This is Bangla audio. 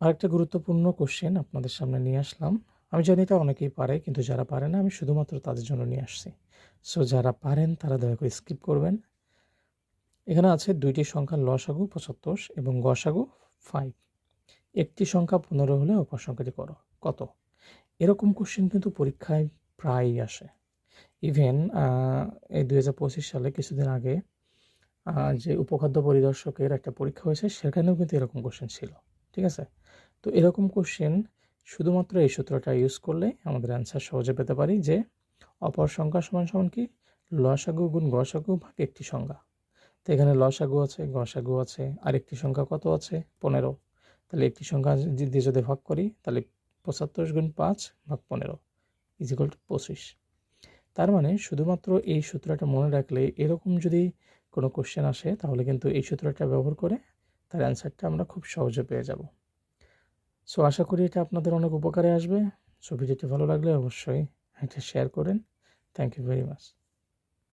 আরেকটা গুরুত্বপূর্ণ কোশ্চেন আপনাদের সামনে নিয়ে আসলাম। আমি জানি এটা অনেকেই পারে, কিন্তু যারা পারে না, আমি শুধুমাত্র তাদের জন্য নিয়ে আসছি। সো যারা পারেন, তারা দয়া করে স্কিপ করবেন। এখানে আছে দুইটি সংখ্যা, লসাগু পঁচাত্তর এবং গসাগু ফাইভ একটি সংখ্যা পনেরো হলে অপর সংখ্যাটি করো। কত? এরকম কোশ্চেন কিন্তু পরীক্ষায় প্রায়ই আসে। ইভেন এই দুই হাজার পঁচিশ সালে কিছুদিন আগে যে উপখাদ্য পরিদর্শকের একটা পরীক্ষা হয়েছে, সেখানেও কিন্তু এরকম কোশ্চেন ছিল। ঠিক আছে? তো এরকম কোশ্চেন শুধুমাত্র এই সূত্রটা ইউজ করলে আমাদের অ্যান্সার সহজে পেতে পারি যে অপর সংখ্যা সমান সমান কি? লসাগু গুণ গসাগু ভাগ একটি সংখ্যা। তো এখানে লসাগু আছে, গসাগু আছে আর একটি সংখ্যা কত আছে? পনেরো। তাহলে একটি সংখ্যা যদি যদি ভাগ করি, তাহলে পঁচাত্তর গুণ পাঁচ ভাগ পনেরো ইজিক্যাল টু পঁচিশ। তার মানে শুধুমাত্র এই সূত্রটা মনে রাখলে এরকম যদি কোনো কোশ্চেন আসে, তাহলে কিন্তু এই সূত্রটা ব্যবহার করে তার অ্যান্সারটা আমরা খুব সহজে পেয়ে যাব। সো আশা করি এটা আপনাদের অনেক উপকারে আসবে। সো ভিডিওটি ভালো লাগলে অবশ্যই এটা শেয়ার করেন। Thank you very much